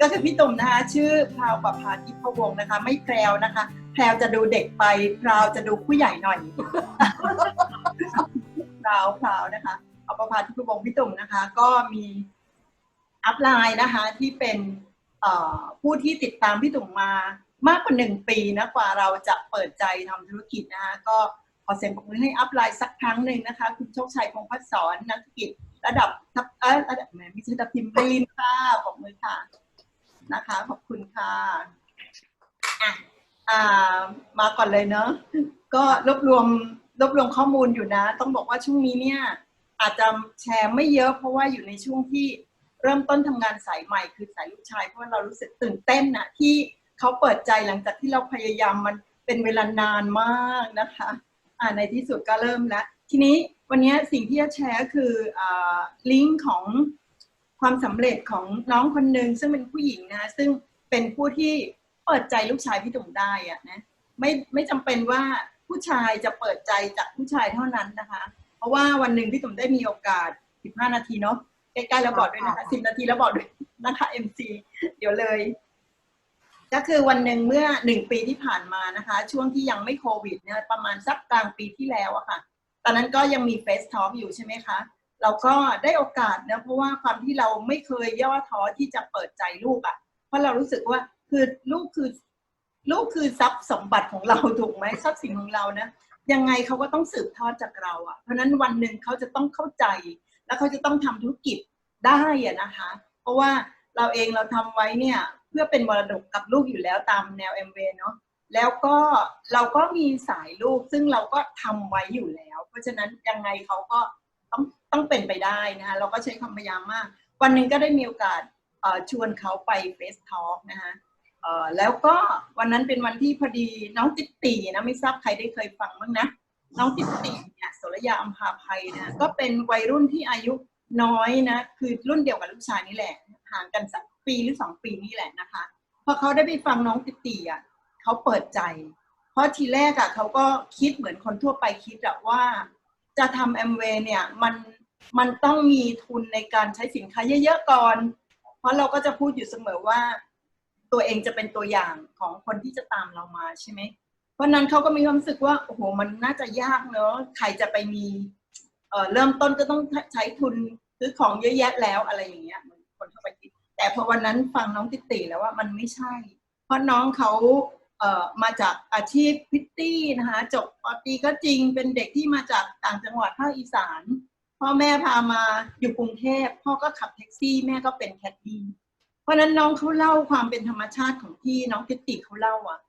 ก็คือพี่ตุ่มนะคะชื่อพราวประภาทิพวงศ์นะคะ ไม่แพรวนะคะ แพรวจะดูเด็กไปพราวจะดูผู้ใหญ่หน่อยพราวพราวนะคะเอาประภาทิพวงศ์พี่ตุ่มนะคะ ก็มีอัพไลน์นะคะที่เป็นผู้ที่ติดตามพี่ตุ่มมามากกว่าหนึ่งปีนะกว่าเราจะเปิดใจทำธุรกิจนะคะก็ขอเสียงปรบมือให้อัพไลน์สักครั้งหนึ่งนะคะ คุณโชคชัยพงพัฒสอนนักธุรกิจระดับทับเออระดับแหมไม่ใช่ทับทิมพ์รีนค่ะปรบมือค่ะ นะคะ ขอบคุณค่ะอะอ่ามาก่อนเลยเนอะก็รวบรวมรวบรวมข้อมูลอยู่นะ ต้องบอกว่าช่วงนี้เนี่ยอาจจะแชร์ไม่เยอะเพราะว่าอยู่ในช่วงที่เริ่มต้นทำงานสายใหม่คือสายลูกชายเพราะว่าเรารู้สึกตื่นเต้นนะที่เขาเปิดใจหลังจากที่เราพยายามมันเป็นเวลานานมากนะคะอ่าในที่สุดก็เริ่มแล้ว ทีนี้วันนี้สิ่งที่จะแชร์คืออลิงก์ของ ความสำเร็จของน้องคนหนึ่งซึ่งเป็นผู้หญิงนะซึ่งเป็นผู้ที่เปิดใจลูกชายพี่ตุ่มได้อะนะไม่ไม่จำเป็นว่าผู้ชายจะเปิดใจจากผู้ชายเท่านั้นนะคะ เพราะว่าวันหนึ่งพี่ตุ่มได้มีโอกาส 15 นาทีเนาะใกล้ๆแล้วบอกด้วยนะคะ10 นาทีแล้วบอกด้วยนะคะ MC เดี๋ยวเลย ก็คือวันหนึ่งเมื่อหนึ่งปีที่ผ่านมานะคะ ช่วงที่ยังไม่โควิดเนี่ยประมาณสักกลางปีที่แล้วอะค่ะ ตอนนั้นก็ยังมีเฟสทอ k อยู่ใช่ไหมคะ เราก็ได้โอกาสนะเพราะว่าความที่เราไม่เคยย่อท้อที่จะเปิดใจลูกอะเพราะเรารู้สึกว่าคือลูกคือ ลูกคือทรัพย์สมบัติของเราถูกไหมทรัพย์สินของเรานะยังไงเขาก็ต้องสืบทอดจากเราอะเพราะนั้นวันหนึ่งเขาจะต้องเข้าใจ แล้วเขาจะต้องทำธุรกิจได้อะนะคะ เพราะว่าเราเองเราทำไว้เนี่ยเพื่อเป็นมรดกกับลูกอยู่แล้วตามแนว m อ a เนาะแล้วก็เราก็มีสายลูกซึ่งเราก็ทำไว้อยู่แล้ว เพราะฉะนั้นยังไงเขาก็ต้อง ต้องเป็นไปได้นะคะเราก็ใช้ความพยายามมาก วันหนึ่งก็ได้มีโอกาสชวนเขาไปเฟสทอ k นะคะแล้วก็วันนั้นเป็นวันที่พอดีน้องติตตีนะไม่ทราบใครได้เคยฟังบ้างนะ น้องติตตีเนี่ยโสรยาอัมพาภัยนะก็เป็นวัยรุ่นที่อายุน้อยนะคือรุ่นเดียวกับลูกชายนี่แหละห่างกันสักปีหรือสองปีนี่แหละนะคะพอเขาได้ไปฟังน้องติตตีอะเขาเปิดใจ เพราะทีแรกอะเขาก็คิดเหมือนคนทั่วไปคิดอะว่า จะทำแอมเวย์เนี่ยมัน มันต้องมีทุนในการใช้สินค้าเยอะๆก่อน เพราะเราก็จะพูดอยู่เสมอว่า ตัวเองจะเป็นตัวอย่างของคนที่จะตามเรามาใช่ไหม เพราะนั้นเขาก็มีความรู้สึกว่าโอ้โหมันน่าจะยากเนอะใครจะไปมีเอ่อเริ่มต้นก็ต้องใช้ทุนซื้อของเยอะแยะแล้วอะไรอย่างเงี้ยคนเข้าไปคิดแต่พอวันนั้นฟังน้องติติแล้วว่ามันไม่ใช่ เพราะน้องเขาเอ่อมาจากอาชีพพิตตี้นะคะจบปอตีก็จริงเป็นเด็กที่มาจากต่างจังหวัดภาคอีสาน พ่อแม่พามาอยู่กรุงเทพพ่อก็ขับแท็กซี่ แม่ก็เป็นแคดดี้เพราะนั้นน้องเขาเล่าความเป็นธรรมชาติของที่น้องติติเขาเล่าอะ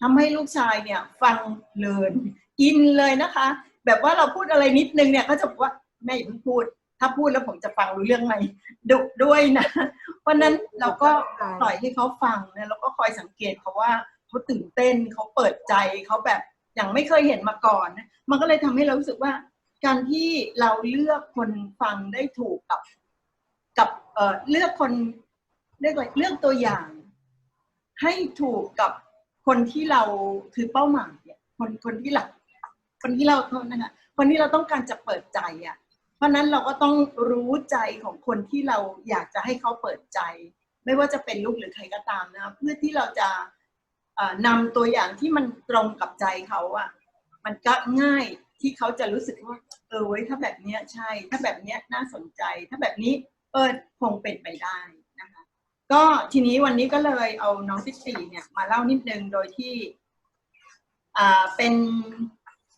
ทำให้ลูกชายเนี่ยฟังเลินอินเลยนะคะ แบบว่าเราพูดอะไรนิดนึงเนี่ยก็จะบอกว่าแม่อย่าเพิ่งพูด ถ้าพูดแล้วผมจะฟังรู้เรื่องไหมดุด้วยนะเพราะนั้นเราก็ปล่อยให้เขาฟังนะแล้วก็คอยสังเกตเขาว่าเขาตื่นเต้นเขาเปิดใจเขาแบบอย่างไม่เคยเห็นมาก่อน มันก็เลยทำให้เรารู้สึกว่า การที่เราเลือกคนฟังได้ถูกกับกับเอ่อเลือกคนเรียกอะไรเลือกตัวอย่าง ให้ถูกกับคนที่เราคือเป้าหมายเนี่ยคนคนที่เราคนที่เราโทษนะคะคนที่เราต้องการจะเปิดใจอะ เพราะนั้นเราก็ต้องรู้ใจของคนที่เราอยากจะให้เขาเปิดใจ ไม่ว่าจะเป็นลูกหรือใครก็ตามนะเพื่อที่เราจะนำตัวอย่างที่มันตรงกับใจเขาอะมันก็ง่าย ที่เขาจะรู้สึกว่า เออเว้ยถ้าแบบเนี้ยใช่ ถ้าแบบเนี้ยน่าสนใจ ถ้าแบบนี้เออคงเป็นไปได้นะคะ ก็ทีนี้วันนี้ก็เลยเอาน้องทิสี่เนี่ยมาเล่านิดนึงโดยที่อ่าเป็น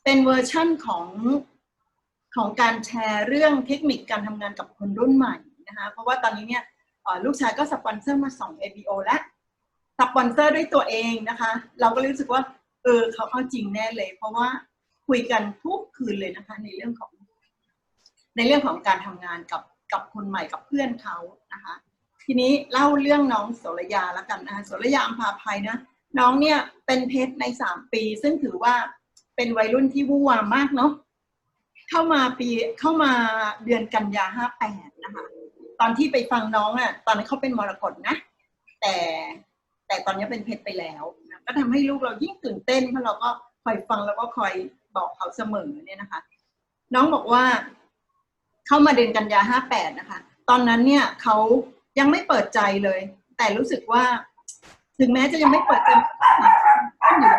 เป็นเวอร์ชั่นของของการแชร์เรื่องเทคนิคการทำงานกับคนรุ่นใหม่นะคะ เพราะว่าตอนนี้เนี่ยลูกชายก็สปอนเซอร์มาสอง ABO แล้วสปอนเซอร์ด้วยตัวเองนะคะ เราก็รู้สึกว่า เออเขาเอาจริงแน่เลย เพราะว่า คุยกันทุกคืนเลยนะคะ ในเรื่องของ ในเรื่องของการทำงานกับกับคนใหม่กับเพื่อนเขานะคะ ทีนี้เล่าเรื่องน้องโสรยาแล้วกันนะคะโสรยาอัมพาภัยนะน้องเนี่ยเป็นเพชรในสามปี ซึ่งถือว่าเป็นวัยรุ่นที่วู่วามมากเนาะเข้ามาปีเข้ามาเดือนกันยาห้าแปดนะคะตอนที่ไปฟังน้องอะ่ะ ตอนนั้นเขาเป็นมรกตนะ แต่แต่ตอนนี้เป็นเพชรไปแล้วนะก็ทำให้ลูกเรายิ่งตื่นเต้นเพราะเราก็คอยฟังแล้วก็คอย บอกเขาเสมอเนี่ยนะคะ น้องบอกว่า เข้ามาเดือนกันยาห้าแปดนะคะ ตอนนั้นเนี่ยเขายังไม่เปิดใจเลย แต่รู้สึกว่า ถึงแม้จะยังไม่เปิดเต็องอยู่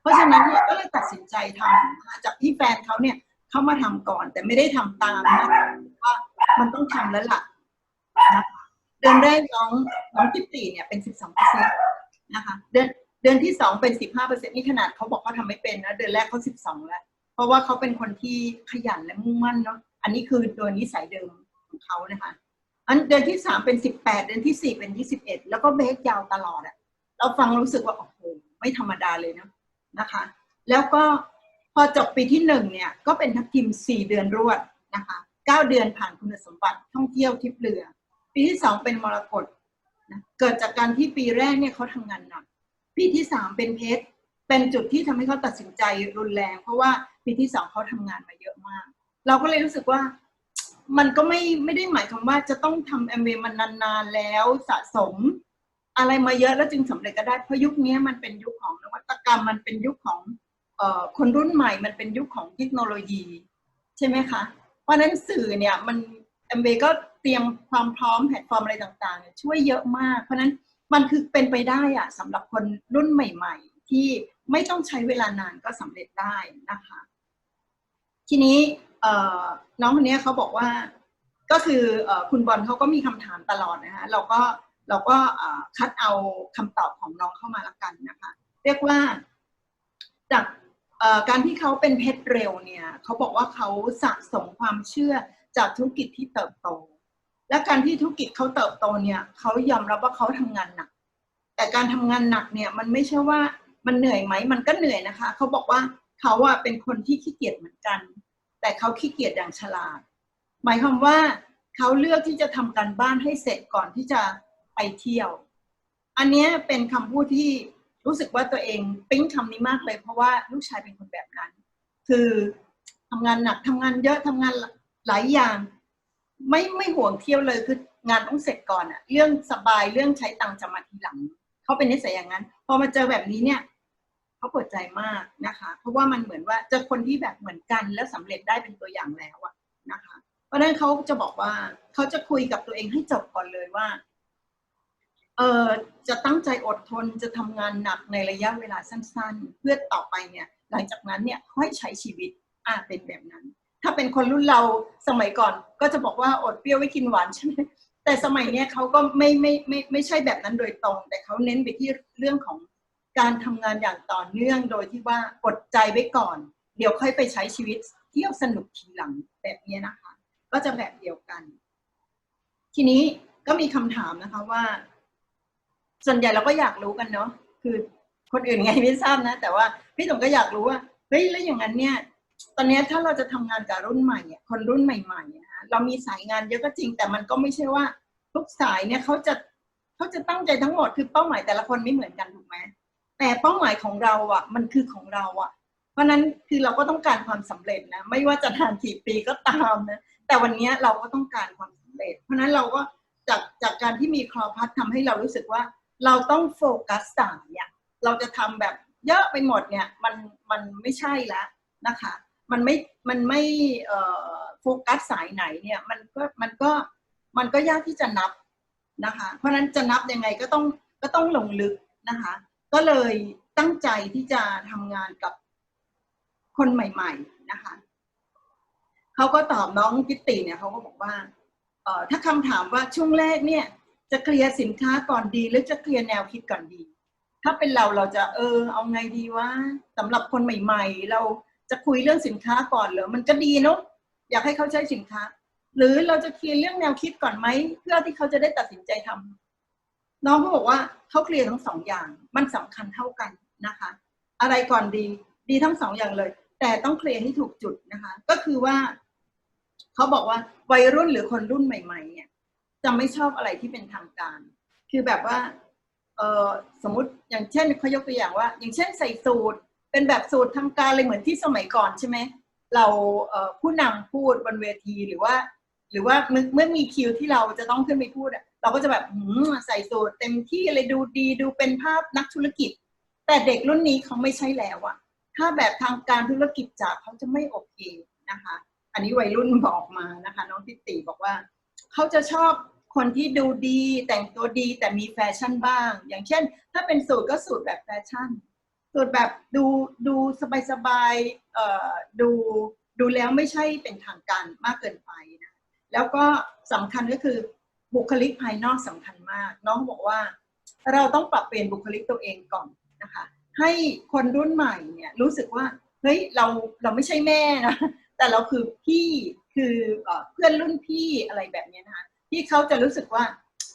เพราะฉะนั้นเนี่ยก็เลยตัดสินใจทำจากที่แฟนเขาเนี่ยเข้ามาทำก่อน แต่ไม่ได้ทำตามนะว่ามันต้องทำแล้วล่ะนะคะเดือนแรกน้องน้องกิตติเนี่ยเป็นสิบสองเปอร์เซ็นต์นะคะ เดือน ดือนที่สองเป็นสิบห้าเปอร์เซ็นต์นี่ขนาดเขาบอกเขาทำไม่เป็นนะเดือนแรกเขาสิบสองแล้ว เพราะว่าเขาเป็นคนที่ขยันและมุ่งมั่นเนาะอันนี้คือโดยนิสัยเดิมของเขานะคะอันเดือนที่สามเป็นสิบแปดเดือนที่สี่เป็นยี่สิบเอ็ดแล้วก็เบสยาวตลอดอะเราฟังรู้สึกว่าโอ้โหไม่ธรรมดาเลยเนาะนะคะ แล้วก็พอจบปีที่หนึ่งเนี่ยก็เป็นทัพทีมสี่เดือนรวดนะคะเก้าเดือนผ่านคุณสมบัติท่องเที่ยวทริปเรือ ปีที่สองเป็นมรกตนะเกิดจากการที่ปีแรกเนี่ยเขาทำงานหนัก ปีที่สามเป็นเพชรเป็นจุดที่ทำให้เขาตัดสินใจรุนแรง เพราะว่าปีที่สองเขาทำงานมาเยอะมาก เราก็เลยรู้สึกว่ามันก็ไม่ไม่ได้หมายความว่าจะต้องทำแอมเวมันนานๆแล้วสะสม อะไรมาเยอะแล้วจึงสำเร็จก็ได้เพราะยุคนี้มันเป็นยุคของนวัตกรรมมันเป็นยุคของออคนรุ่นใหม่มันเป็นยุคของเทคโนโลยี ใช่ไหมคะ เพราะฉะนั้นสื่อเนี่ยมันแอมเวก็เตรียมความพร้อมแพลตฟอร์มอะไรต่างๆ ช่วยเยอะมาก เพราะฉะนั้น มันคือเป็นไปได้อะสำหรับคนรุ่นใหม่ ๆ ที่ไม่ต้องใช้เวลานานก็สำเร็จได้นะคะ ทีนี้น้องคนนี้เขาบอกว่าก็คืออคุณบอลเขาก็มีคำถามตลอดนะคะเราก็เราก็คัดเอาคำตอบของน้องเข้ามาละกันนะคะ เรียกว่าจากการที่เขาเป็นเพชรเร็วเนี่ยเขาบอกว่าเขาสะสมความเชื่อจากธุรกิจที่เติบโต และการที่ธุรกิจเขาเติบโตเนี่ยเขายอมรับว่าเขาทำงานหนัก แต่การทำงานหนักเนี่ยมันไม่ใช่ว่ามันเหนื่อยไหมมันก็เหนื่อยนะคะเขาบอกว่าเขาอะเป็นคนที่ขี้เกียจเหมือนกัน แต่เขาขี้เกียจอย่างฉลาด หมายความว่าเขาเลือกที่จะทำการบ้านให้เสร็จก่อนที่จะไปเที่ยว อันนี้เป็นคำพูดที่รู้สึกว่าตัวเองปิ๊งคำนี้มากเลย เพราะว่าลูกชายเป็นคนแบบนั้น คือทำงานหนักทำงานเยอะทำงานหลายอย่าง ไม่ไม่ห่วงเที่ยวเลยคืองานต้องเสร็จก่อนอะเรื่องสบายเรื่องใช้ตังค์จะมาทีหลังเขาเป็นนิสัยอย่างนั้น พอมาเจอแบบนี้เนี่ยเขาปวดใจมากนะคะ เพราะว่ามันเหมือนว่าเจอคนที่แบบเหมือนกันแล้วสำเร็จได้เป็นตัวอย่างแล้วอะนะคะ เพราะนั้นเขาจะบอกว่าเขาจะคุยกับตัวเองให้จบก่อนเลยว่าเออจะตั้งใจอดทนจะทำงานหนักในระยะเวลาสั้น ๆ เพื่อต่อไปเนี่ย หลังจากนั้นเนี่ยค่อยใช้ชีวิตอ่าเป็นแบบนั้น ถ้าเป็นคนรุ่นเราสมัยก่อนก็จะบอกว่าอดเปรี้ยวไว้กินหวานใช่ไหมแต่สมัยเนี้ยเขาก็ไม่ไม่ไม่ไม่ใช่แบบนั้นโดยตรง แต่เขาเน้นไปที่เรื่องของการทำงานอย่างต่อเนื่องโดยที่ว่าอดใจไว้ก่อน เดี๋ยวค่อยไปใช้ชีวิตเที่ยวสนุกทีหลังแบบนี้นะคะ ก็จะแบบเดียวกัน ทีนี้ก็มีคำถามนะคะว่า ส่วนใหญ่เราก็อยากรู้กันเนาะคือคนอื่นไงไม่ทราบนะ แต่ว่าพี่ตงก็อยากรู้ว่าเฮ้ยแล้วอย่างนั้นเนี่ย ตอนนี้ถ้าเราจะทำงานกับรุ่นใหม่อะคนรุ่นใหม่ๆนะคะเรามีสายงานเยอะก็จริง แต่มันก็ไม่ใช่ว่า ทุกสายเนี่ยเขาจะเขาจะตั้งใจทั้งหมดคือเป้าหมายแต่ละคนไม่เหมือนกันถูกไหมแต่เป้าหมายของเราอะ มันคือของเราอะ เพราะนั้นคือเราก็ต้องการความสำเร็จนะไม่ว่าจะนานกี่ปีก็ตามนะแต่วันนี้เราก็ต้องการความสำเร็จ เพราะนั้นเราก็จากจากการที่มีคลอพัดทำให้เรารู้สึกว่า เราต้องโฟกัสสายอะเราจะทำแบบเยอะไปหมดเนี่ยมันมันไม่ใช่แล้วนะคะ มันไม่มันไม่โฟกัสสายไหนเนี่ยมันก็มันก็มันก็ยากที่จะนับนะคะ เพราะนั้นจะนับยังไงก็ต้องก็ต้องลงลึกนะคะ ก็เลยตั้งใจที่จะทำงานกับคนใหม่ ๆนะคะเขาก็ตอบน้องกิตติเนี่ยเขาก็บอกว่าเอ่อถ้าคำถามว่าช่วงแรกเนี่ย จะเคลียร์สินค้าก่อนดี หรือจะเคลียร์แนวคิดก่อนดี ถ้าเป็นเราเราจะเออเอาไงดีว่าสำหรับคนใหม่ ๆ เรา จะคุยเรื่องสินค้าก่อนเหรอมันก็ดีเนาะอยากให้เขาใช้สินค้า หรือเราจะเคลียร์เรื่องแนวคิดก่อนไหมเพื่อที่เขาจะได้ตัดสินใจทำน้องเขาบอกว่าเขาเคลียร์ทั้งสองอย่างมันสำคัญเท่ากันนะคะ อะไรก่อนดีดีทั้งสองอย่างเลย แต่ต้องเคลียร์ให้ถูกจุดนะคะ ก็คือว่าเขาบอกว่าวัยรุ่นหรือคนรุ่นใหม่ ๆ เนี่ย จะไม่ชอบอะไรที่เป็นทางการ คือแบบว่าเออสมมติอย่างเช่นเขายกตัวอย่างว่า อย่างเช่นใส่สูท เป็นแบบสูตรทางการเลยเหมือนที่สมัยก่อนใช่ไหมเราผู้นำพูดบนเวทีหรือว่า หรือว่าเมื่อมีคิวที่เราจะต้องขึ้นไปพูดเราก็จะแบบใส่สูตรเต็มที่เลยดูดีดูเป็นภาพนักธุรกิจ แต่เด็กรุ่นนี้เขาไม่ใช่แล้วอะถ้าแบบทางการธุรกิจจ๋าเขาจะไม่โอเคนะคะ อันนี้วัยรุ่นบอกมานะคะ น้องทิติบอกว่า เขาจะชอบคนที่ดูดีแต่งตัวดีแต่มีแฟชั่นบ้าง อย่างเช่น ถ้าเป็นสูตรก็สูตรแบบแฟชั่น สูตรแบบดูดูสบายๆเอ่อดูดูแล้วไม่ใช่เป็นทางการมากเกินไปนะแล้วก็สำคัญก็คือบุคลิกภายนอกสำคัญมาก น้องบอกว่าเราต้องปรับเปลี่ยนบุคลิกตัวเองก่อนนะคะ ให้คนรุ่นใหม่เนี่ยรู้สึกว่าเฮ้ยเราเราไม่ใช่แม่นะแต่เราคือพี่คือเพื่อนรุ่นพี่อะไรแบบนี้นะคะที่เขาจะรู้สึกว่า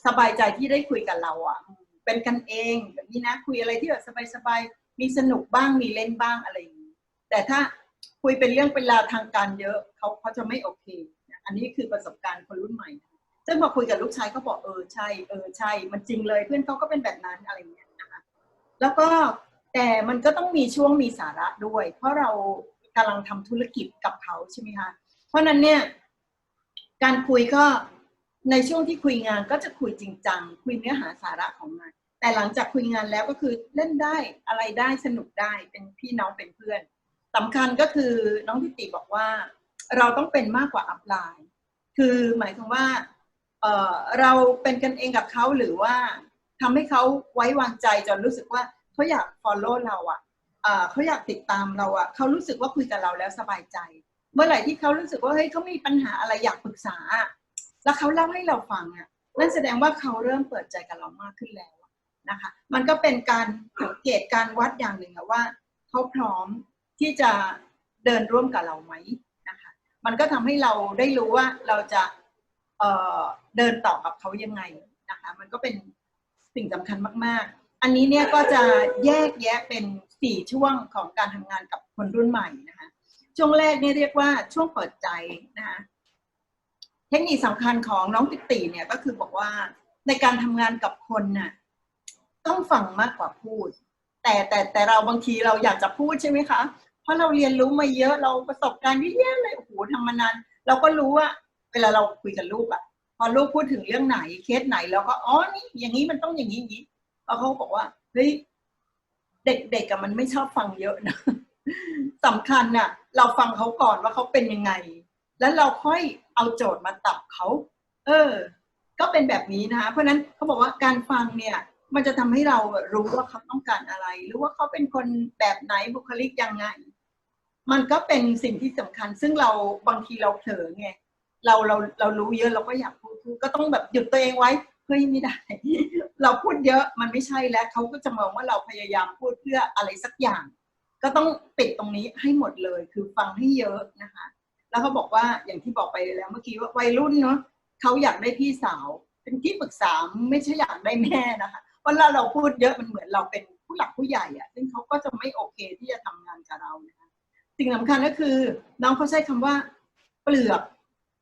สบายใจที่ได้คุยกับเราอะเป็นกันเองแบบนี้นะคุยอะไรที่แบบสบายๆ มีสนุกบ้างมีเล่นบ้างอะไรอย่างนี้แต่ถ้าคุยเป็นเรื่องเป็นราวทางการเยอะเขาเขาจะไม่โอเค อันนี้คือประสบการณ์คนรุ่นใหม่ ซึ่งพอคุยกับลูกชายก็บอกเออใช่เออใช่ มันจริงเลยเพื่อนเขาก็เป็นแบบนั้นอะไรอย่างเงี้ยนะคะแล้วก็แต่มันก็ต้องมีช่วงมีสาระด้วย เพราะเรากำลังทำธุรกิจกับเขาใช่ไหมคะเพราะฉะนั้นเนี่ยการคุยก็ในช่วงที่คุยงานก็จะคุยจริงจังคุยเนื้อหาสาระของงาน แต่หลังจากคุยงานแล้วก็คือเล่นได้อะไรได้สนุกได้เป็นพี่น้องเป็นเพื่อนสำคัญก็คือน้องทิติบอกว่า เราต้องเป็นมากกว่าอัพไลน์ คือหมายถึงว่าเออเราเป็นกันเองกับเขาหรือว่าทำให้เขาไว้วางใจจนรู้สึกว่าเขาอยาก follow เราอะเอ่อเขาอยากติดตามเราอะเขารู้สึกว่าคุยกับเราแล้วสบายใจ เมื่อไหร่ที่เขารู้สึกว่าเฮ้ยเขามีปัญหาอะไรอยากปรึกษา แล้วเขาเล่าให้เราฟังอะนั่นแสดงว่าเขาเริ่มเปิดใจกับเรามากขึ้นแล้ว นะคะ มันก็เป็นการสังเกตการวัดอย่างหนึ่งว่าเขาพร้อมที่จะเดินร่วมกับเราไหมนะคะ มันก็ทำให้เราได้รู้ว่าเราจะเเดินต่อกับเขายังไงนะคะ มันก็เป็นสิ่งสำคัญมาก ๆ อันนี้เนี่ยก็จะแยกแยะเป็นสี่ช่วงของการทำงานกับคนรุ่นใหม่นะคะ ช่วงแรกเนี่ยเรียกว่าช่วงเปิดใจนะคะเทคนิคสำคัญของน้องติติเนี่ยก็คือบอกว่าในการทำงานกับคนน่ะ ต้องฟังมากกว่าพูด แต่แต่แต่เราบางทีเราอยากจะพูดใช่ไหมคะ เพราะเราเรียนรู้มาเยอะเราประสบการณ์เยอะเลยโอ้โหทำมานานเราก็รู้ว่า เวลาเราคุยกับลูกอะพอลูกพูดถึงเรื่องไหนเคสไหนเราก็อ๋อนี่อย่างนี้มันต้องอย่างนี้อย่างนี้แล้วเขาบอกว่าเฮ้ยเด็กๆกับมันไม่ชอบฟังเยอะนะสำคัญน่ะ เราฟังเขาก่อนว่าเขาเป็นยังไง แล้วเราค่อยเอาโจทย์มาตับเขา เออ ก็เป็นแบบนี้นะคะเพราะนั้นเขาบอกว่าการฟังเนี่ย มันจะทำให้เรารู้ว่าเขาต้องการอะไรหรือว่าเขาเป็นคนแบบไหนบุคลิกยังไง มันก็เป็นสิ่งที่สำคัญ ซึ่งเราบางทีเราเผลอไงเราเราเรารู้เยอะเราก็อยากพูดพูดก็ต้องแบบหยุดตัวเองไว้เฮ้ยไม่ได้ เราพูดเยอะมันไม่ใช่แล้วเขาก็จะมองว่าเราพยายามพูดเพื่ออะไรสักอย่าง ก็ต้องปิดตรงนี้ให้หมดเลย คือฟังให้เยอะนะคะ แล้วเขาบอกว่าอย่างที่บอกไปแล้วเมื่อกี้ว่าวัยรุ่นเนาะเขาอยากได้พี่สาว เป็นที่ปรึกษาไม่ใช่อยากได้แม่นะคะ เพราะเราเราพูดเยอะมันเหมือนเราเป็นผู้หลักผู้ใหญ่อะซึ่งเขาก็จะไม่โอเคที่จะทำงานกับเรานะคะสิ่งสำคัญก็คือ น้องเขาใช้คำว่า เปลือก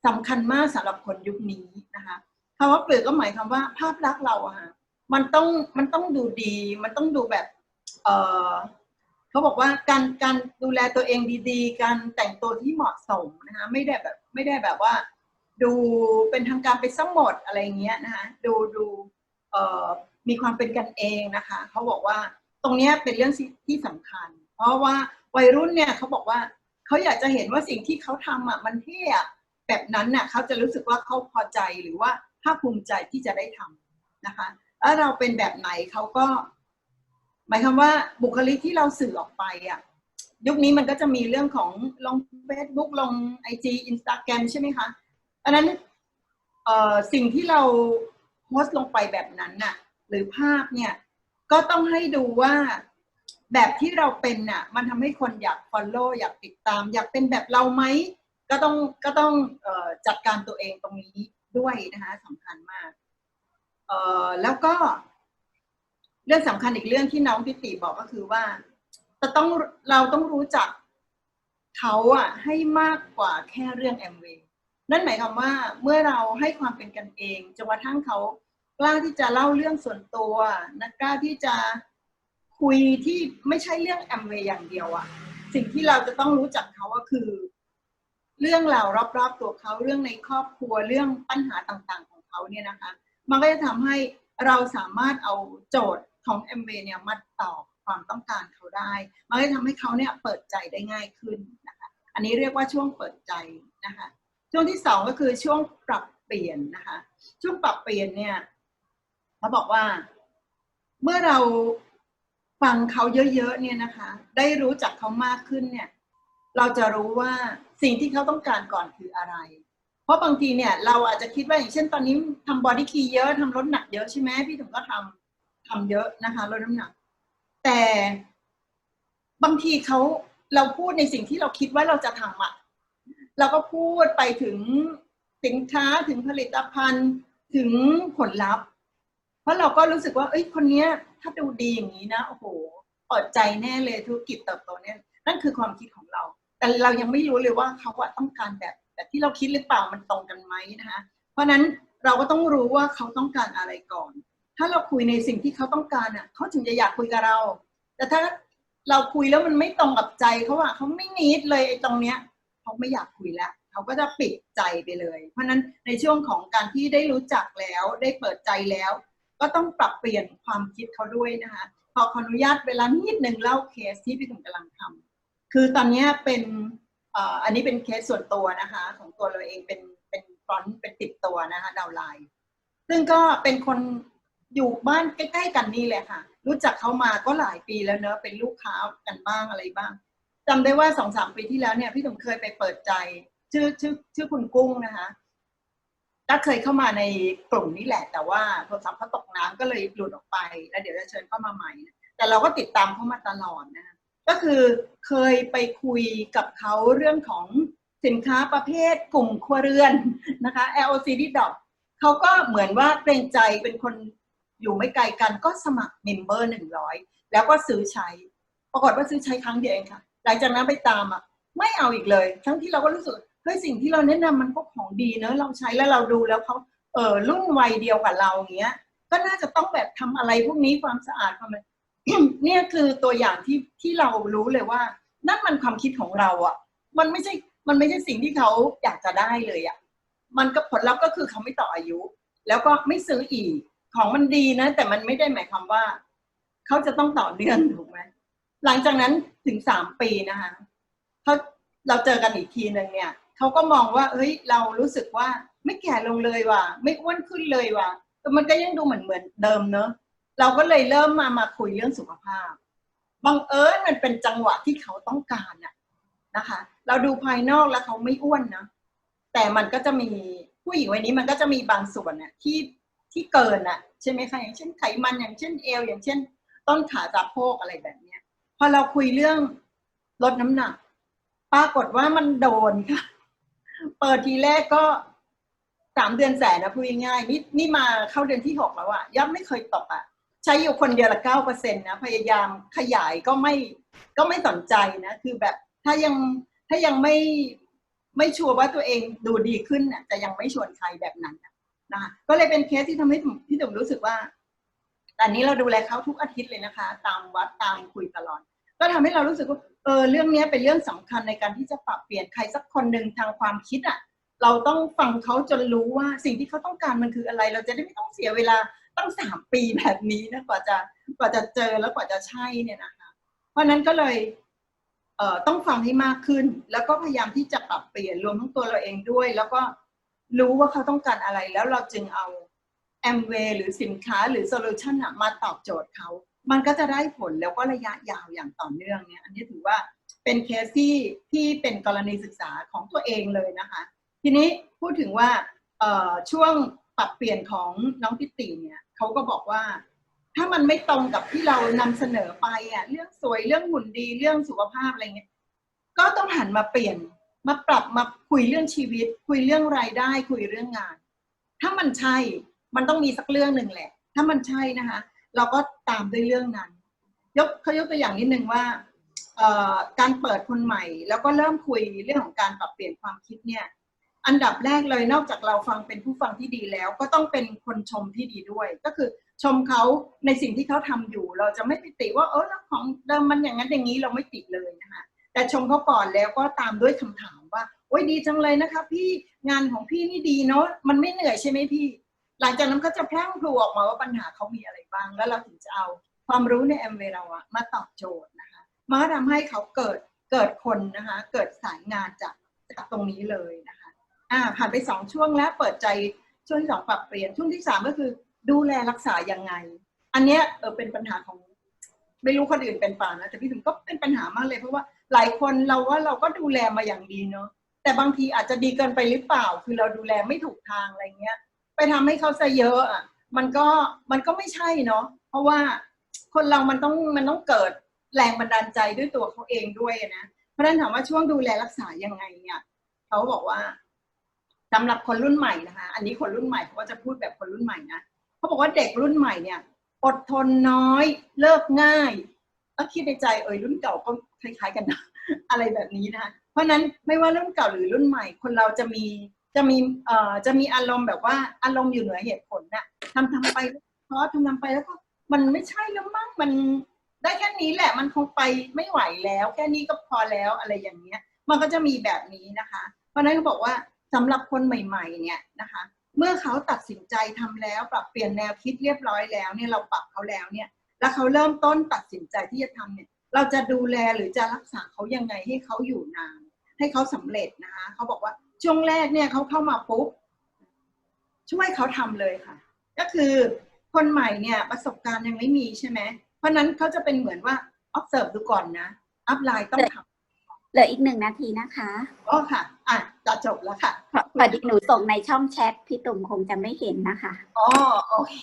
สำคัญมากสำหรับคนยุคนี้นะคะคำว่าเปลือกก็หมายความว่า ภาพลักษณ์เราอะฮะมันต้องมันต้องดูดี มันต้องดูแบบ เออเขาบอกว่าการการดูแลตัวเองดีๆ การแต่งตัวที่เหมาะสมนะคะไม่ได้แบบไม่ได้แบบว่า ดูเป็นทางการไปทั้งหมดอะไรเงี้ยนะคะดูดูเอ่อ มีความเป็นกันเองนะคะเขาบอกว่าตรงนี้เป็นเรื่องที่สำคัญ เพราะว่าวัยรุ่นเนี่ยเขาบอกว่าเขาอยากจะเห็นว่าสิ่งที่เขาทำอะมันเท่แบบนั้นน่ะเขาจะรู้สึกว่าเขาพอใจหรือว่าภาคภูมิใจที่จะได้ทำนะคะแล้วเราเป็นแบบไหนเขาก็ หมายความว่าบุคลิกที่เราสื่อออกไปอะยุคนี้มันก็จะมีเรื่องของลง Facebook ลง IG Instagram ใช่ไหมคะอันนั้นสิ่งที่เราโพสต์ลงไปแบบนั้นน่ะ หรือภาพเนี่ย ก็ต้องให้ดูว่าแบบที่เราเป็นน่ะ มันทำให้คนอยาก follow อยากติดตาม อยากเป็นแบบเราไหม ก็ต้องก็ต้องจัดการตัวเองตรงนี้ด้วยนะคะสำคัญมากแล้วก็ เรื่องสำคัญอีกเรื่องที่น้องพิติบอกก็คือว่าจะต้องเราต้องรู้จักเขาอะให้มากกว่าแค่เรื่องแอมเวย์นั่นหมายความว่าเมื่อเราให้ความเป็นกันเองจนกระทั่งเขา กล้าที่จะเล่าเรื่องส่วนตัวนะกล้าที่จะคุยที่ไม่ใช่เรื่องแอมเวย์อย่างเดียวอะสิ่งที่เราจะต้องรู้จักเขาก็คือ เรื่องราวรอบๆตัวเขาเรื่องในครอบครัวเรื่องปัญหาต่างๆของเขาเนี่ยนะคะ มันก็จะทำให้เราสามารถเอาโจทย์ของเอ็มเเนี่ยมาตอบความต้องการเขาได้ มันก็จะทำให้เขาเนี่ยเปิดใจได้ง่ายขึ้นนะคะ อันนี้เรียกว่าช่วงเปิดใจนะคะ ช่วงที่สองก็คือช่วงปรับเปลี่ยนนะคะ ช่วงปรับเปลี่ยนเนี่ย เขาบอกว่า เมื่อเราฟังเขาเยอะๆเนี่ยนะคะ ได้รู้จักเขามากขึ้นเนี่ย เราจะรู้ว่าสิ่งที่เขาต้องการก่อนคืออะไร เพราะบางทีเนี่ย เราอาจจะคิดว่าอย่างเช่นตอนนี้ทำบอดี้คีเยอะทำลดหนักเยอะใช่ไหมพี่ถึงก็ทำทำเยอะนะคะลดน้ำหนัก แต่บางทีเขาเราพูดในสิ่งที่เราคิดว่าเราจะทำอะเราก็พูดไปถึงสินค้าถึงผลิตภัณฑ์ถึงผลลัพธ์ ราะเราก็รู้สึกว่า เอ้ย คนเนี้ย ถ้าดูดีอย่างนี้นะ โอ้โหเปิดใจแน่เลยธุรกิจเติบโตเนี่ย นั่นคือความคิดของเรา แต่เรายังไม่รู้เลยว่าเขาอะต้องการแบบแบบที่เราคิดหรือเปล่ามันตรงกันไหมนะคะ เพราะฉะนั้นเราก็ต้องรู้ว่าเขาต้องการอะไรก่อน ถ้าเราคุยในสิ่งที่เขาต้องการอะ เขาถึงจะอยากคุยกับเรา แต่ถ้าเราคุยแล้วมันไม่ตรงกับใจเขาอะเขาไม่นิดเลยไอ้ตรงเนี้ยเขาไม่อยากคุยแล้วเขาก็จะปิดใจไปเลย เพราะฉะนั้นในช่วงของการที่ได้รู้จักแล้วได้เปิดใจแล้ว ก็ต้องปรับเปลี่ยนความคิดเขาด้วยนะคะขอขออนุญาตเวลานิดหนึ่งเล่าเคสที่พี่ถุงกำลังทำคือตอนนี้เป็นอันนี้เป็นเคสส่วนตัวนะคะของตัวเราเองเป็นเป็นฟรอนต์เป็นติดตัวนะคะดาวไลน์ซึ่งก็เป็นคนอยู่บ้านใกล้ๆกันนี่เลยค่ะ รู้จักเขามาก็หลายปีแล้วเนอะเป็นลูกค้ากันบ้างอะไรบ้างจำได้ว่าสองสามปีที่แล้วเนี่ยพี่ถุงเคยไปเปิดใจชื่อชื่อชื่อคุณกุ้งนะคะ ก็เคยเข้ามาในกลุ่มนี้แหละ แต่ว่าโทรศัพท์เขาตกน้ำก็เลยหลุดออกไป แล้วเดี๋ยวจะเชิญเข้ามาใหม่ แต่เราก็ติดตามเขามาตลอดนะ ก็คือเคยไปคุยกับเขาเรื่องของสินค้าประเภทกลุ่มครัวเรือนนะคะ LOCD Dot เขาก็เหมือนว่าเกรงใจเป็นคนอยู่ไม่ไกลกันก็สมัครเมมเบอร์หนึ่งร้อยแล้วก็ซื้อใช้ ปรากฏว่าซื้อใช้ครั้งเดียวเองค่ะ หลังจากนั้นไปตามอะไม่เอาอีกเลย ทั้งที่เราก็รู้สึก เฮ้ยสิ่งที่เราแนะนำมันก็ของดีเนอะเราใช้แล้วเราดูแล้วเขาเออรุ่นวัยเดียวกับเราอย่างเงี้ย ก็น่าจะต้องแบบทำอะไรพวกนี้ความสะอาดความอะไรเนี่ยคือตัวอย่างที่ที่เรารู้เลยว่า นั่นมันความคิดของเราอะ มันไม่ใช่มันไม่ใช่สิ่งที่เขาอยากจะได้เลยอะมันก็ผลลัพธ์ก็คือเขาไม่ต่ออายุ แล้วก็ไม่ซื้ออีกของมันดีนะ แต่มันไม่ได้หมายความว่า เขาจะต้องต่อเนื่องถูกไหมหลังจากนั้นถึงสามปีนะคะเขาเราเจอกันอีกทีหนึ่งเนี่ย เขาก็มองว่าเฮ้ยเรารู้สึกว่าไม่แก่ลงเลยว่ะไม่อ้วนขึ้นเลยว่ะแต่มันก็ยังดูเหมือนเหมือนเดิมเนอะเราก็เลยเริ่มมามาคุยเรื่องสุขภาพบังเอิญมันเป็นจังหวะที่เขาต้องการน่ะนะคะ เราดูภายนอกแล้วเขาไม่อ้วนนะแต่มันก็จะมีผู้หญิงวัยนี้มันก็จะมีบางส่วนน่ะที่ที่เกินน่ะใช่ไหมคะอย่างเช่นไขมันอย่างเช่นเอว อย่างเช่น ต้นขาสะโพกอะไรแบบเนี้ยพอเราคุยเรื่องลดน้ำหนัก ปรากฏว่ามันโดนค่ะ เปิดทีแรกก็สามเดือนแสนนะพูดง่ายๆนี่นี่มาเข้าเดือนที่หกแล้วอะย่อมไม่เคยตกอะใช้อยู่คนเดียวละเก้าเปอร์เซ็นต์นะ พยายามขยายก็ไม่ก็ไม่สนใจนะ คือแบบถ้ายังถ้ายังไม่ไม่ชัวร์ว่าตัวเองดูดีขึ้นน่ะจะยังไม่ชวนใครแบบนั้นนะคะก็เลยเป็นเคสที่ทำให้พี่ตุ๋มรู้สึกว่าตอนนี้เราดูแลเขาทุกอาทิตย์เลยนะคะ ตามวัดตามคุยตลอด ก็ทำให้เรารู้สึกว่าเออเรื่องนี้เป็นเรื่องสำคัญในการที่จะปรับเปลี่ยนใครสักคนหนึ่งทางความคิดอะเราต้องฟังเขาจนรู้ว่าสิ่งที่เขาต้องการมันคืออะไร เราจะได้ไม่ต้องเสียเวลาตั้งสามปีแบบนี้นะกว่าจะกว่าจะเจอแล้วกว่าจะใช่เนี่ยนะคะเพราะนั้นก็เลยเอ่อต้องฟังให้มากขึ้น แล้วก็พยายามที่จะปรับเปลี่ยนรวมทั้งตัวเราเองด้วย แล้วก็รู้ว่าเขาต้องการอะไรแล้วเราจึงเอาแอมเวหรือสินค้าหรือโซลูชันมาตอบโจทย์เขา มันก็จะได้ผลแล้วก็ระยะยาวอย่างต่อเนื่องเนี่ย อันนี้ถือว่าเป็นเคสที่ที่เป็นกรณีศึกษาของตัวเองเลยนะคะ ทีนี้พูดถึงว่าช่วงปรับเปลี่ยนของน้องพิติเนี่ยเขาก็บอกว่า ถ้ามันไม่ตรงกับที่เรานำเสนอไปอะเรื่องสวยเรื่องหุ่นดีเรื่องสุขภาพอะไรเงี้ยก็ต้องหันมาเปลี่ยนมาปรับมาคุยเรื่องชีวิต คุยเรื่องรายได้ คุยเรื่องงาน ถ้ามันใช่มันต้องมีสักเรื่องหนึ่งแหละ ถ้ามันใช่นะคะ เราก็ตามด้วยเรื่องนั้น ยกเขายกตัวอย่างนิดนึงว่าการเปิดคนใหม่ แล้วก็เริ่มคุยเรื่องของการปรับเปลี่ยนความคิดเนี่ย อันดับแรกเลยนอกจากเราฟังเป็นผู้ฟังที่ดีแล้ว ก็ต้องเป็นคนชมที่ดีด้วย ก็คือชมเขาในสิ่งที่เขาทำอยู่ เราจะไม่ไปติว่าเออของเดิมมันอย่างนั้นอย่างนี้เราไม่ติเลยนะคะแต่ชมเขาก่อนแล้วก็ตามด้วยคำถามว่าโอ้ยดีจังเลยนะคะ พี่งานของพี่นี่ดีเนาะมันไม่เหนื่อยใช่ไหมพี่ หลังจากนั้นก็จะแพลั่งพลูออกมาว่าปัญหาเขามีอะไรบ้าง แล้วเราถึงจะเอาความรู้ในแอมเวเราอะมาตอบโจทย์นะคะมาทำให้เขาเกิดเกิดคนนะคะ เกิดสายงานจากจากตรงนี้เลยนะคะอ่าผ่านไปสองช่วงแล้วเปิดใจช่วงที่สองปรับเปลี่ยนช่วงที่สามก็คือ ดูแลรักษายังไง อันเนี้ยเออเป็นปัญหาของไม่รู้คนอื่นเป็นป่านะแต่พี่ถึงก็เป็นปัญหามากเลยเพราะว่าหลายคนเราว่าเราก็ดูแลมาอย่างดีเนาะแต่บางทีอาจจะดีเกินไปหรือเปล่า คือเราดูแลไม่ถูกทางอะไรเงี้ย ไปทำให้เขาซะเยอะอะมันก็มันก็ไม่ใช่เนาะเพราะว่าคนเรามันต้องมันต้องเกิดแรงบันดาลใจด้วยตัวเขาเองด้วยนะเพราะฉะนั้นถามว่าช่วงดูแลรักษายังไงเนี่ยเขาบอกว่าสำหรับคนรุ่นใหม่นะคะ อันนี้คนรุ่นใหม่เขาก็จะพูดแบบคนรุ่นใหม่นะเขาบอกว่าเด็กรุ่นใหม่เนี่ย อดทนน้อย เลิกง่ายก็คิดในใจเอยรุ่นเก่าก็คล้ายๆกันนะอะไรแบบนี้นะคะเพราะนั้นไม่ว่ารุ่นเก่าหรือรุ่นใหม่ คนเราจะมี จะมีเอ่อจะมีอารมณ์แบบว่าอารมณ์อยู่เหนือเหตุผลน่ะทำทำไปเพราะทำทำไปแล้วก็มันไม่ใช่แล้วมั้งมันได้แค่นี้แหละมันคงไปไม่ไหวแล้ว แค่นี้ก็พอแล้วอะไรอย่างเงี้ย มันก็จะมีแบบนี้นะคะ เพราะฉะนั้นเขาบอกว่าสำหรับคนใหม่ ๆ เนี่ยนะคะ เมื่อเขาตัดสินใจทำแล้วปรับเปลี่ยนแนวคิดเรียบร้อยแล้วเนี่ยเราปรับเขาแล้วเนี่ย แล้วเขาเริ่มต้นตัดสินใจที่จะทำเนี่ย เราจะดูแลหรือจะรักษาเขายังไงให้เขาอยู่นานให้เขาสำเร็จนะคะเขาบอกว่า ช่วงแรกเนี่ยเขาเข้ามาปุ๊บช่วยเขาทำเลยค่ะ ก็คือคนใหม่เนี่ยประสบการณ์ยังไม่มีใช่ไหมเพราะนั้นเขาจะเป็นเหมือนว่า observe ดูก่อนนะ อัพไลน์ต้องทเหลืออีกหนึ่งนาทีนะคะำอ๋อค่ะ อะจะจบแล้วค่ะพอพอดีหนูส่งในช่องแชทพี่ตุ่มคงจะไม่เห็นนะคะอ๋อโอเค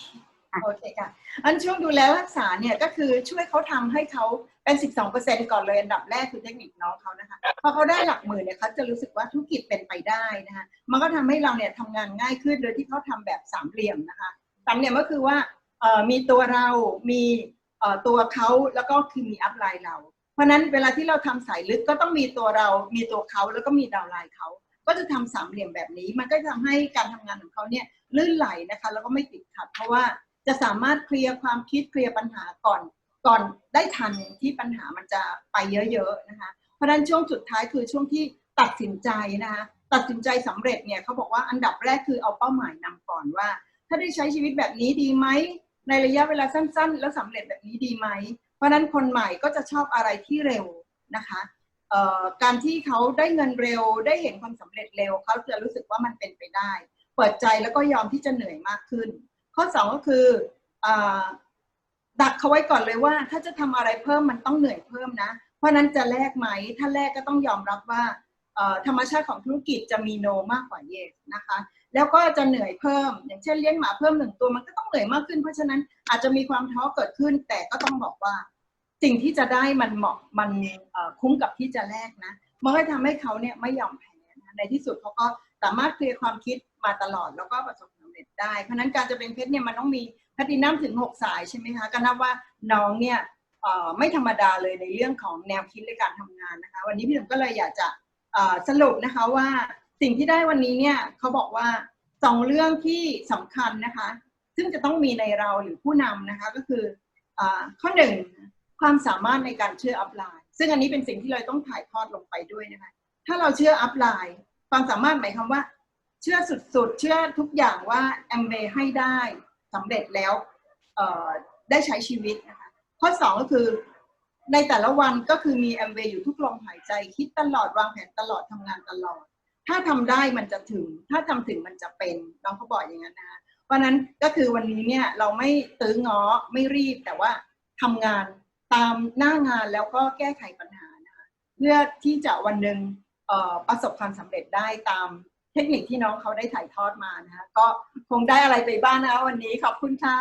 โอเคค่ะ อันช่วงดูแลรักษาเนี่ยก็คือช่วยเขาทำให้เขาเป็น 12%ก่อนเลยอันดับแรกคือเทคนิคน้องเขานะคะพอเขาได้หลักหมื่นเนี่ยเขาจะรู้สึกว่าธุรกิจเป็นไปได้นะคะมันก็ทำให้เราเนี่ยทำงานง่ายขึ้นโดยที่เขาทำแบบสามเหลี่ยมนะคะสามเหลี่ยมก็คือว่าเอ่อมีตัวเรามีเอ่อตัวเขาแล้วก็คือมีอัพไลน์เรา เพราะฉะนั้นเวลาที่เราทำสายลึกก็ต้องมีตัวเรา มีตัวเขาแล้วก็มีดาวน์ไลน์เขาก็จะทำสามเหลี่ยมแบบนี้ มันก็จะทำให้การทำงานของเขาเนี่ยลื่นไหลนะคะ แล้วก็ไม่ติดขัดเพราะว่า จะสามารถเคลียร์ความคิดเคลียร์ปัญหาก่อนก่อนได้ทันที่ปัญหามันจะไปเยอะๆนะคะ เพราะฉะนั้นช่วงสุดท้ายคือช่วงที่ตัดสินใจนะคะตัดสินใจสำเร็จเนี่ยเขาบอกว่าอันดับแรกคือเอาเป้าหมายนำก่อนว่า ถ้าได้ใช้ชีวิตแบบนี้ดีไหมในระยะเวลาสั้น ๆ แล้วสำเร็จแบบนี้ดีไหม เพราะฉะนั้นคนใหม่ก็จะชอบอะไรที่เร็วนะคะเอ่อการที่เขาได้เงินเร็วได้เห็นความสำเร็จเร็วเขาจะรู้สึกว่ามันเป็นไปได้ เปิดใจแล้วก็ยอมที่จะเหนื่อยมากขึ้น ข้อสองก็คืออดักเขาไว้ก่อนเลยว่า ถ้าจะทำอะไรเพิ่มมันต้องเหนื่อยเพิ่มนะ เพราะนั้นจะแลกไหม ถ้าแลกก็ต้องยอมรับว่าธรรมชาติของธุรกิจจะมีโนมากกว่าเยสนะคะ แล้วก็จะเหนื่อยเพิ่ม อย่างเช่นเลี้ยงหมาเพิ่มหนึ่งตัวมันก็ต้องเหนื่อยมากขึ้น เพราะฉะนั้นอาจจะมีความท้อเกิดขึ้น แต่ก็ต้องบอกว่า สิ่งที่จะได้มันเหมาะมันคุ้มกับที่จะแลกนะมันก็ทำให้เขาเนี่ยไม่ยอมแพ้นะในที่สุดเขาก็สามารถเคลียร์ความคิดมาตลอดแล้วก็ประสบ เร็จได้ เพราะนั้นการจะเป็นเพชรเนี่ยมันต้องมีแพลตินัมถึง 6 สายใช่ไหมคะก็นับว่าน้องเนี่ยไม่ธรรมดาเลยในเรื่องของแนวคิดในการทำงานนะคะ วันนี้พี่หนุ่มก็เลยอยากจะสรุปนะคะว่าสิ่งที่ได้วันนี้เนี่ยเขาบอกว่าสองเรื่องที่สำคัญนะคะ ซึ่งจะต้องมีในเราหรือผู้นำนะคะก็คืออข้อหนึ่งความสามารถในการเชื่ออัพไลน์ ซึ่งอันนี้เป็นสิ่งที่เราต้องถ่ายทอดลงไปด้วยนะคะ ถ้าเราเชื่ออัพไลน์ ความสามารถหมายความว่า เชื่อสุดๆ เชื่อทุกอย่างว่าแอมเบให้ได้สำเร็จแล้วได้ใช้ชีวิตนะคะข้อสองก็คือในแต่ละวันก็คือมีแอมเบอยู่ทุกลมหายใจ คิดตลอดวางแผนตลอดทำงานตลอด ถ้าทำได้มันจะถึง ถ้าทำถึงมันจะเป็นน้องเขาบอกอย่างนั้นนะคะเพราะนั้นก็คือวันนี้เนี่ยเราไม่ตื้อง้อไม่รีบแต่ว่าทำงานตามหน้างานแล้วก็แก้ไขปัญหานะคะเพื่อที่จะวันหนึ่งประสบความสำเร็จได้ตาม เทคนิคที่น้องเขาได้ถ่ายทอดมานะคะก็คงได้อะไรไปบ้างนะคะวันนี้ขอบคุณค่ะ